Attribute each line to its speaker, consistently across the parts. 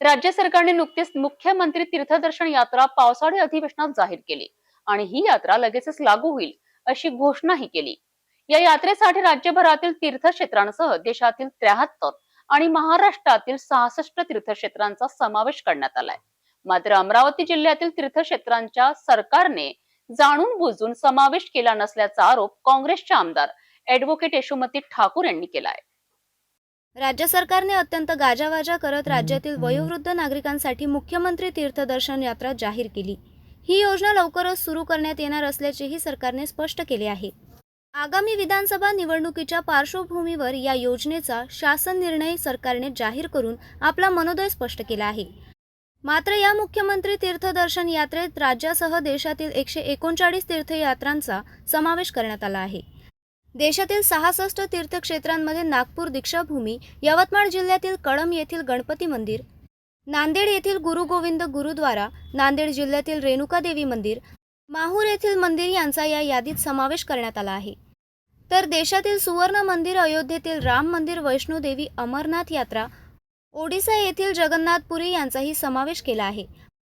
Speaker 1: राज्य सरकारने नुकतीच मुख्यमंत्री तीर्थदर्शन यात्रा पावसाळी अधिवेशनात जाहीर केली आणि ही यात्रा लगेचच लागू होईल अशी घोषणाही केली. या यात्रेसाठी राज्यभरातील तीर्थक्षेत्रांसह देशातील त्र्याहत्तर आणि महाराष्ट्रातील सहासष्ट तीर्थक्षेत्रांचा समावेश करण्यात आलाय. मात्र अमरावती जिल्ह्यातील तीर्थक्षेत्रांच्या सरकारने जाणून बुजून समावेश केला नसल्याचा आरोप काँग्रेसच्या आमदार ऍडव्होकेट यशोमती ठाकूर यांनी केलाय.
Speaker 2: राज्य सरकारने अत्यंत गाजावाजा करत राज्यातील वयोवृद्ध नागरिकांसाठी मुख्यमंत्री तीर्थदर्शन यात्रा जाहीर केली. ही योजना लवकरच सुरू करण्यात येणार असल्याचेही सरकारने स्पष्ट केले आहे. आगामी विधानसभा निवडणुकीच्या पार्श्वभूमीवर या योजनेचा शासन निर्णय सरकारने जाहीर करून आपला मनोदय स्पष्ट केला आहे. मात्र या मुख्यमंत्री तीर्थदर्शन यात्रेत राज्यासह देशातील एकशे एकोणचाळीस तीर्थयात्रांचा समावेश करण्यात आला आहे. देशातील सहासष्ट तीर्थक्षेत्रांमध्ये नागपूर दीक्षाभूमी यवतमाळ जिल्ह्यातील कळंब येथील गणपती मंदिर नांदेड येथील गुरु गोविंद गुरुद्वारा नांदेड जिल्ह्यातील रेणुका देवी मंदिर माहूर येथील मंदिर यांचा या यादीत समावेश करण्यात आला आहे. तर देशातील सुवर्ण मंदिर अयोध्येतील राम मंदिर वैष्णोदेवी अमरनाथ यात्रा ओडिसा येथील जगन्नाथपुरी यांचाही समावेश केला आहे.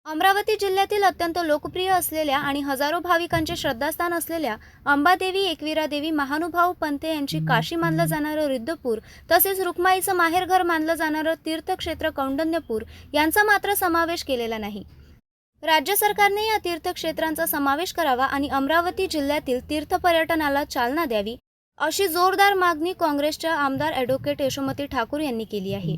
Speaker 2: अमरावती जिल्ह्यातील अत्यंत लोकप्रिय असलेल्या आणि हजारो भाविकांचे श्रद्धास्थान असलेल्या अंबादेवी एकविरा देवी महानुभाव पंथे यांची काशी मानलं जाणारं रिद्धपूर तसेच रुक्माईचं माहेरघर मानलं जाणारं तीर्थक्षेत्र कौंडण्यपूर यांचा मात्र समावेश केलेला नाही. राज्य सरकारने या तीर्थक्षेत्रांचा समावेश करावा आणि अमरावती जिल्ह्यातील तीर्थपर्यटनाला चालना द्यावी अशी जोरदार मागणी काँग्रेसच्या आमदार ॲडव्होकेट यशोमती ठाकूर यांनी केली आहे.